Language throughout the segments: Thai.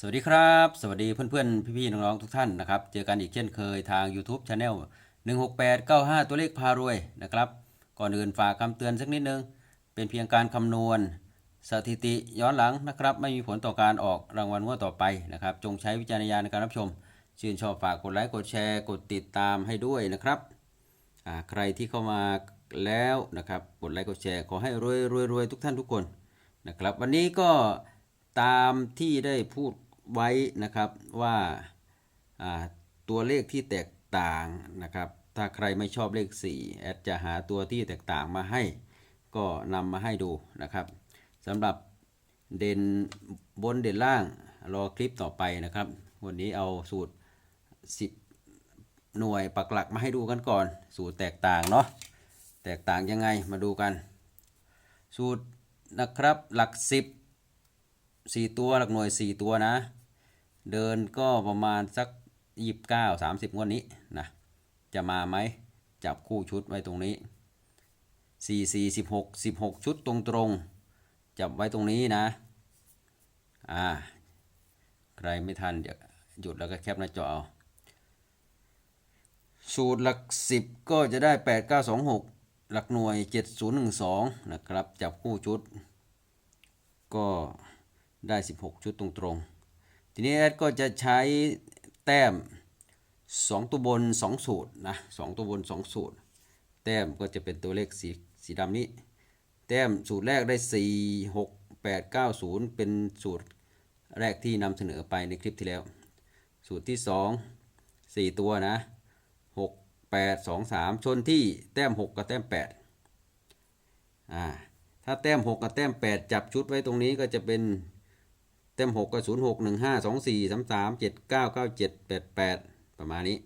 สวัสดีครับ สวัสดีเพื่อนๆ พี่ๆ น้องๆ ทุกท่านนะครับ เจอกันอีกเช่นเคยทาง YouTube Channel 16895 ตัวเลขพารวยนะครับ ก่อนอื่นฝากคำเตือนสักนิดนึง เป็นเพียงการคำนวณ สถิติย้อนหลังนะครับ ไม่มีผลต่อการออกรางวัลงวดต่อไปนะครับ จงใช้วิจารณญาณในการรับชม ชื่นชอบฝากกดไลค์ กดแชร์ กดติดตามให้ด้วยนะครับใครที่เข้ามาแล้วนะครับ กดไลค์ กดแชร์ ขอให้รวยรวยรวยทุกท่านทุกคนนะครับ วันนี้ก็ตามที่ได้พูด ไว้นะครับว่าตัวเลขที่แตกต่างนะครับ ถ้าใครไม่ชอบเลข 4 แอดจะหาตัวที่แตกต่างมาให้ ก็นำมาให้ดูนะครับสำหรับเด่นบนเด่นล่างรอคลิปต่อไปนะครับ วันนี้เอาสูตร 10 หน่วยปักหลักมาให้ดูกันก่อน สูตรแตกต่างเนาะแตกต่างยังไงมาดูกัน สูตรนะครับหลัก 10 4 ตัวหลักหน่วย 4 ตัวนะ เดินก็ประมาณสัก29 30งวดนี้นะจะมาไหมจับคู่ชุดไว้ตรงนี้สี่สี่สิบหกสิบหกชุดตรงตรงๆจับไว้ตรงนี้นะอ่าใครไม่ทันเดี๋ยวหยุดแล้วก็แคปหน้าจอเอาสูตรหลักสิบก็จะได้แปดเก้าสองหกหลักหน่วยเจ็ดศูนย์หนึ่งสองนะครับ จับคู่ชุด ก็ได้สิบหกชุดตรงตรงๆ ทีนี้แอดก็จะใช้แต้มสองตัวบนสองสูตรนะสองตัวบนสองสูตร แต้มก็จะเป็นตัวเลขสีสีดำนี้ แต้มสูตรแรกได้ 4 6 8 9 0 เป็นสูตรแรกที่นำเสนอไปในคลิปที่แล้ว สูตรที่ 2 4 ตัวนะ 6 8 2 3 ชนที่แต้ม 6 กับแต้ม8อ่าถ้าแต้ม 6 กับแต้ม 8 จับชุดไว้ตรงนี้ก็จะเป็น แต้ม6กับ0 6 1 5 2 4 3 3 7 9 9 7 8 8 ประมาณนี้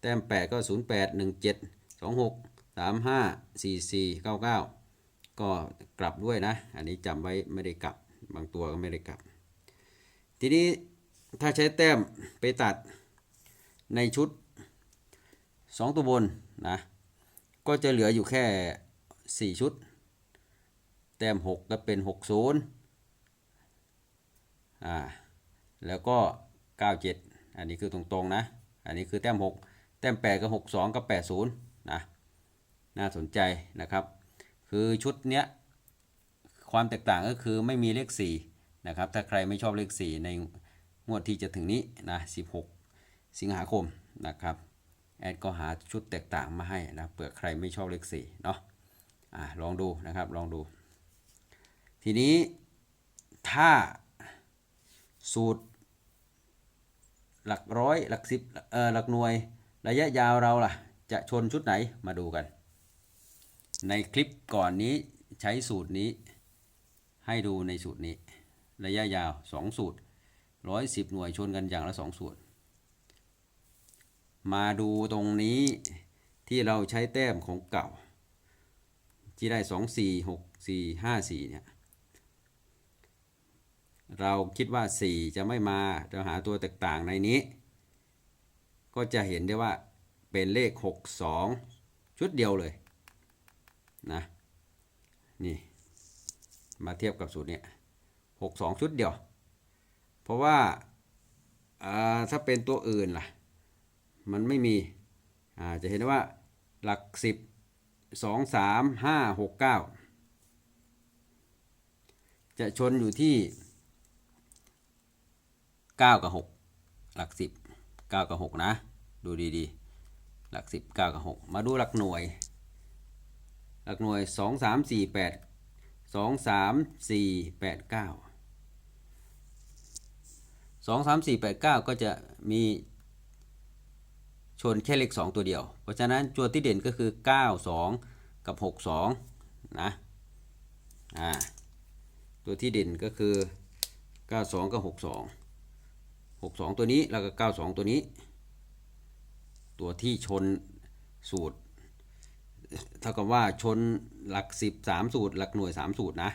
แต้ม 8 ก็ 0 8 1 7 2 6 3 5 4 4 9 9 ก็กลับด้วยนะ อันนี้จำไว้ไม่ได้กลับ บางตัวก็ไม่ได้กลับ ทีนี้ถ้าใช้แต้มไปตัดในชุด 2 ตัวบนนะ ก็จะเหลืออยู่แค่ 4 ชุด แต้ม 6 ก็เป็น 60 อ่าแล้วก็ 97 อันนี้คือตรงๆนะ อันนี้คือแต้ม 6 แต้ม 8ก็62 กับ 80 นะ น่าสนใจนะครับ คือชุดเนี้ยความแตกต่างก็คือไม่มีเลข 4 นะครับ ถ้าใครไม่ชอบเลข 4 ในงวดที่จะถึงนี้นะ 16 สิงหาคมนะครับ แอดก็หาชุดแตกต่างมาให้นะเผื่อใครไม่ชอบเลข 4 เนาะอ่าลองดูนะครับ ลองดู ทีนี้ถ้า สูตร หลักร้อยหลักสิบเอ่อหลักหน่วย ระยะยาวเราล่ะ จะชนชุดไหนมาดูกัน ในคลิปก่อนนี้ใช้สูตรนี้ ให้ดูในสูตรนี้ ระยะยาว 2 สูตร 110 หน่วยชนกันอย่างละ 2 สูตร มาดูตรงนี้ที่เราใช้แต้มของเก่า ที่ได้ 2 4 6 4 5 4เนี่ย เราคิดว่า 4 จะไม่มาเราหาตัวต,ต่างในนี้ ก็จะเห็นได้ว่าเป็นเลข 6 2 ชุดเดียวเลยนะนี่มาเทียบกับสูตรเนี้ยหกสองชุดเดียว เพราะว่าาถ้าเป็นตัวอื่นล่ะ มันไม่มีจะเห็นได้ว่าหลักสิบสองสามห้าหกเก้าจะชนอยู่ที่ เก้ากับหกหลักสิบเก้ากับหกนะ ดูดีๆ หลักสิบเก้ากับหกมาดูหลักหน่วย หลักหน่วยสองสามสี่แปดสองสามสี่แปดเก้าสองสามสี่แปดเก้าก็จะมีชนแค่เลขสองตัวเดียว เพราะฉะนั้นตัวที่เด่นก็คือเก้าสองกับหกสองนะ อ่า ตัวที่เด่นก็คือเก้าสองกับหก สองหกสองตัวนี้แล้วก็เก้าสองตัวนี้ ตัวที่ชนสูตร เท่ากับว่าชนหลักสิบสามสูตร หลักหน่วยสามสูตรนะ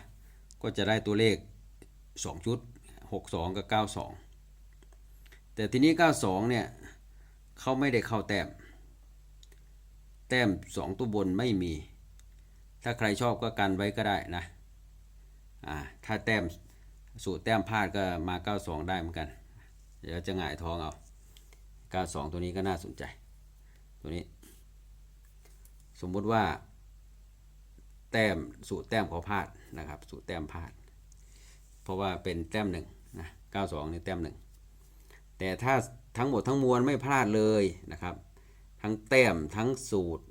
ก็จะได้ตัวเลขสองชุดหกสองกับเก้าสองแต่ทีนี้เก้าสองเนี่ยเขาไม่ได้เข้าแต้ม แต้มสองตัวบนไม่มี ถ้าใครชอบก็กันไว้ก็ได้นะ อ่า ถ้าแต้มสูตรแต้มพลาดก็มา 92 ได้เหมือนกัน เดี๋ยวจะหงายท้องเอา92 ตัวนี้ก็น่าสนใจ ตัวนี้ สมมุติว่า แต้มสูตรแต้มเขาพลาดนะครับ สูตรแต้มพลาด เพราะว่าเป็นแต้มหนึ่งนะ92นี่แต้มหนึ่งแต่ถ้าทั้งหมดทั้งมวลไม่พลาดเลยนะครับ ทั้งแต้มทั้งสูตร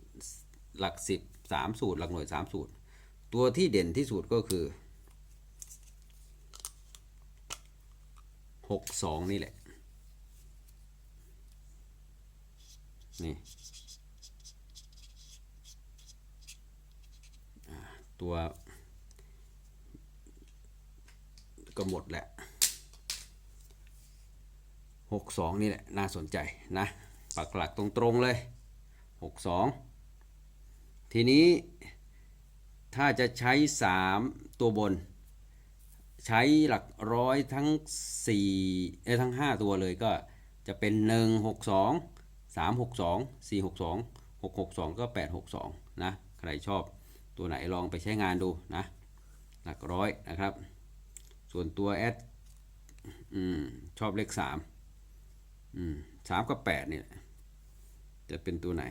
หลักสิบสามสูตรหลักหน่วยสามสูตร ตัวที่เด่นที่สุดก็คือหกสองนี่แหละ นี่ตัว ก็หมดแหละหกสองนี่แหละ น่าสนใจนะปักหลักตรงๆเลยหกสองทีนี้ถ้าจะใช้สามตัวบน ใช้หลักร้อยทั้ง4เอ้ทั้ง 5 ตัวเลยก็จะเป็น 1 3 6 2 4 6 2 6 6 2 ก็ 8 6 2 นะ ใครชอบตัวไหนลองไปใช้งานดูนะ หลักร้อยนะครับ ส่วนตัวแอดอชอบเลข3อืม3กับ8เนี่ยจะเป็นตัวไหน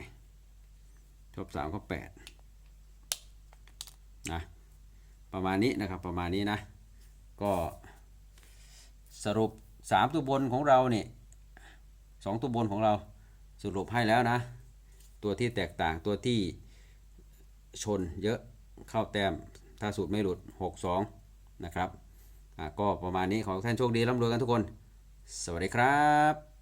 ชอบ3กับ8นะประมาณนี้นะครับประมาณนี้นะ ก็สรุป 3 ตัวบนของเราเนี่ยสองตัวบนของเรา สรุปให้แล้วนะ ตัวที่แตกต่างตัวที่ชนเยอะเข้าแต้มถ้าสูตรไม่หลุด 6 2 นะครับก็ประมาณนี้ขอท่านโชคดีร่ำรวยกันทุกคน สวัสดีครับ